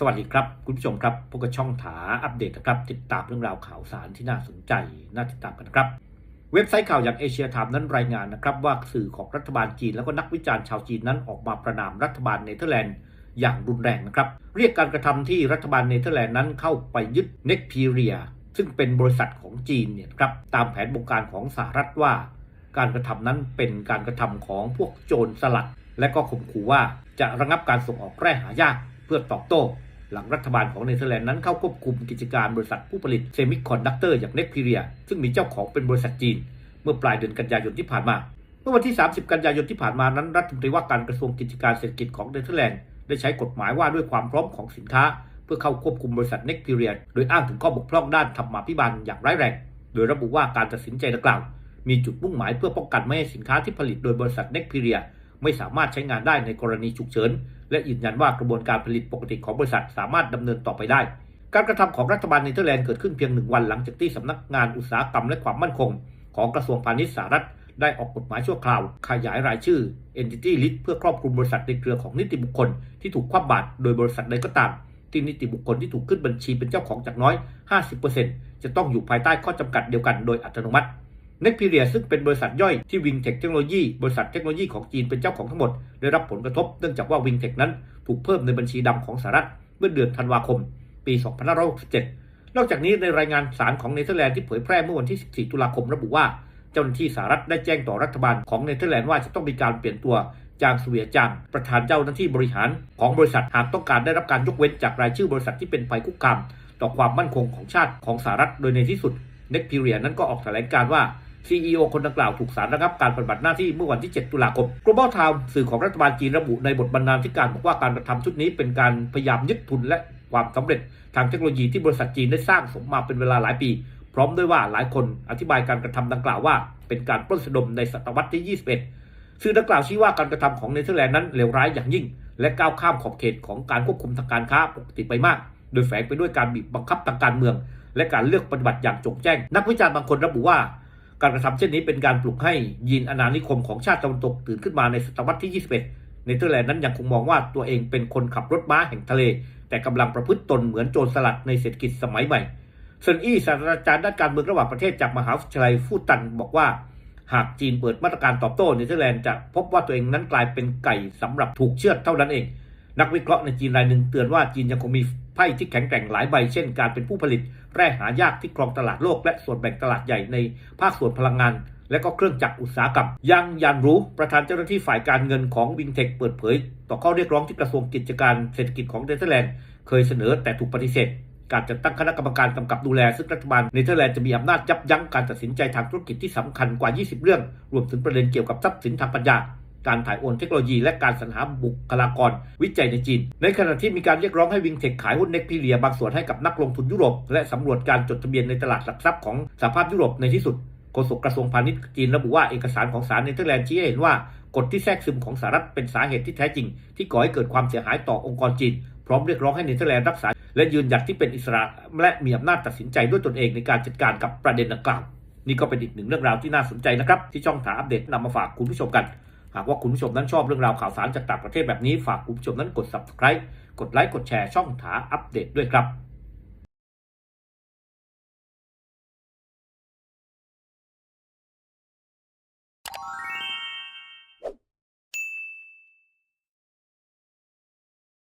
สวัสดีครับคุณผู้ชมครับพบกับช่องถาอัปเดตนะครับติดตามเรื่องราวข่าวสารที่น่าสนใจน่าติดตามกันครับเว็บไซต์ข่าวอย่างเอเชียไทม์นั้นรายงานนะครับว่าสื่อของรัฐบาลจีนแล้วก็นักวิจารณ์ชาวจีนนั้นออกมาประนามรัฐบาลเนเธอร์แลนด์อย่างรุนแรงนะครับเรียกการกระทำที่รัฐบาลเนเธอร์แลนด์นั้นเข้าไปยึดเน็กพีเรียซึ่งเป็นบริษัทของจีนเนี่ยครับตามแผนบงการของสหรัฐว่า การกระทำนั้นเป็นการกระทำของพวกโจรสลัด และก็ข่มขู่ว่าจะระงับการส่งออกแร่หายากเพื่อตอบโต้ หลังรัฐบาลของเนเธอร์แลนด์นั้นเข้าควบคุมกิจการบริษัทผู้ผลิตเซมิคอนดักเตอร์อย่างเน็กพีเรียซึ่งมีเจ้าของเป็นบริษัทจีน เมื่อปลายเดือนกันยายนที่ผ่านมา เมื่อวันที่ 30 กันยายนที่ผ่านมานั้น รัฐมนตรีว่าการกระทรวงกิจการเศรษฐกิจของเนเธอร์แลนด์ได้ใช้กฎหมายว่าด้วยความพร้อมของสินค้า เพื่อเข้าควบคุมบริษัทเน็กพีเรียโดยอ้างถึงข้อบกพร่องด้านธรรมาภิบาลอย่างร้ายแรง โดยระบุว่าการตัดสินใจดังกล่าวมีจุดมุ่งหมายเพื่อป้องกันไม่ให้สินค้าที่ผลิตโดยบริษัทเน็กพีเรีย ไม่สามารถใช้งานได้ในกรณีฉุกเฉิน และยืนยันว่ากระบวนการผลิตปกติของบริษัทสามารถดำเนินต่อไปได้ การกระทำของรัฐบาลเนเธอร์แลนด์เกิดขึ้นเพียงหนึ่งวันหลังจากที่สำนักงานอุตสาหกรรมและความมั่นคง ของกระทรวงพาณิชย์สหรัฐได้ออกกฎหมายชั่วคราว ขยายรายชื่อ Entity List เพื่อครอบคลุมบริษัทในเครือของนิติบุคคล ที่ถูกคว่ำบาตรโดยบริษัทใดก็ตาม ที่นิติบุคคลที่ถูกขึ้นบัญชีเป็นเจ้าของจากน้อย 50%จะต้องอยู่ภายใต้ข้อจำกัดเดียวกันโดยอัตโนมัติ เน็กพีเรียซึ่งเป็นบริษัทย่อยที่วิงเทคเทคโนโลยีบริษัทเทคโนโลยีของจีนเป็นเจ้าของทั้งหมด ได้รับผลกระทบเนื่องจากว่าวิงเทคนั้นถูกเพิ่มในบัญชีดำของสหรัฐเมื่อเดือนธันวาคม ปี 2567 นอกจากนี้ในรายงานสารของเนเธอร์แลนด์ที่เผยแพร่เมื่อวันที่ 14 ตุลาคมระบุว่าเจ้าหน้าที่สหรัฐได้แจ้งต่อรัฐบาลของเนเธอร์แลนด์ว่าจะต้องมีการเปลี่ยนตัวจางสเวียจางประธานเจ้าหน้าที่บริหารของบริษัทหากต้องการได้รับการยกเว้นจากรายชื่อบริษัทที่เป็นภัยคุกคามต่อความมั่นคงของชาติของสหรัฐโดยในที่สุดเน็กพีเรียนั้นก็ออกแถลงการว่า CEO คนดังกล่าวถูกสารระงับการปฏิบัติหน้าที่เมื่อวันที่ 7 ตุลาคม Global Times สื่อของรัฐบาลจีนระบุในบทบรรณาธิการบอกว่าการกระทำชุดนี้เป็นการพยายามยึดทุนและความสำเร็จทางเทคโนโลยีที่บริษัทจีนได้สร้างสมมาเป็นเวลาหลายปี พร้อมด้วยว่าหลายคนอธิบายการกระทำดังกล่าวว่า เป็นการปล้นสะดมในศตวรรษที่ 21 สื่อดังกล่าวชี้ว่าการกระทำของเนเธอร์แลนด์นั้นเลวร้ายอย่างยิ่ง และก้าวข้ามขอบเขตของการควบคุมทางการค้าปกติไปมาก โดยแฝงไปด้วยการบีบบังคับทางการเมือง และการเลือกปฏิบัติอย่างจงแจ้ง นักวิจารณ์บางคนระบุว่า การกระทำเช่นนี้เป็นการปลุกให้ยีนอาณานิคมของชาติตะวันตกตื่นขึ้นมาในศตวรรษที่ 21 เนเธอร์แลนด์นั้นยังคงมองว่าตัวเองเป็นคนขับรถม้าแห่งทะเล แต่กำลังประพฤติตนเหมือนโจรสลัดในเศรษฐกิจสมัยใหม่เซนอี้ศาสตราจารย์ด้านการเมืองระหว่างประเทศจากมหาวิทยาลัยฟูตันบอกว่า หากจีนเปิดมาตรการตอบโต้เนเธอร์แลนด์จะพบว่าตัวเองนั้นกลายเป็นไก่สำหรับถูกเชือดเท่านั้นเอง นักวิเคราะห์ในจีนรายหนึ่งเตือนว่าจีนยังคงมี ไพ่ที่แข็งแกร่งหลายใบเช่นการเป็นผู้ผลิต แร่หายากที่ครองตลาดโลก และส่วนแบ่งตลาดใหญ่ในภาคส่วนพลังงาน และก็เครื่องจักรอุตสาหกรรม ยังยันรู้ประธานเจ้าหน้าที่ฝ่ายการเงินของวิงเทคเปิดเผย ต่อข้อเรียกร้องที่กระทรวงกิจการเศรษฐกิจของเนเธอร์แลนด์เคยเสนอแต่ถูกปฏิเสธการจัดตั้งคณะกรรมการกำกับดูแล ซึ่งรัฐบาลเนเธอร์แลนด์จะมีอำนาจยับยั้งการตัดสินใจทางธุรกิจที่สำคัญกว่า 20 เรื่อง รวมถึงประเด็นเกี่ยวกับทรัพย์สินทางปัญญา การถ่ายโอนเทคโนโลยีและการสรรหาบุคลากรวิจัยในจีน ในขณะที่มีการเรียกร้องให้วิงเทคขายหุ้นเน็กพีเรียบางส่วนให้กับนักลงทุนยุโรป และสำรวจการจดทะเบียนในตลาดหลักทรัพย์ของสหภาพยุโรปในที่สุดโฆษกกระทรวงพาณิชย์จีนระบุว่าเอกสารของศาลเนเธอร์แลนด์ชี้ให้เห็นว่ากฎที่แทรกซึมของสหรัฐเป็นสาเหตุที่แท้จริง ที่ก่อให้เกิดความเสียหายต่อองค์กรจีน พร้อมเรียกร้องให้เนเธอร์แลนด์รักษาและยืนหยัดที่เป็นอิสระและมีอำนาจตัดสินใจด้วยตนเองในการจัดการกับประเด็นดังกล่าว นี่ก็เป็นอีกหนึ่งเรื่องราวที่น่าสนใจนะครับ ที่ช่องถาอัปเดตนำมาฝากคุณผู้ชมกัน หากว่าคุณผู้ชมนั้นชอบเรื่องราวข่าวสารจากต่างประเทศแบบนี้ฝากคุณผู้ชมนั้นกด subscribe กดไลค์กดแชร์ช่องถาอัปเดตด้วยครับ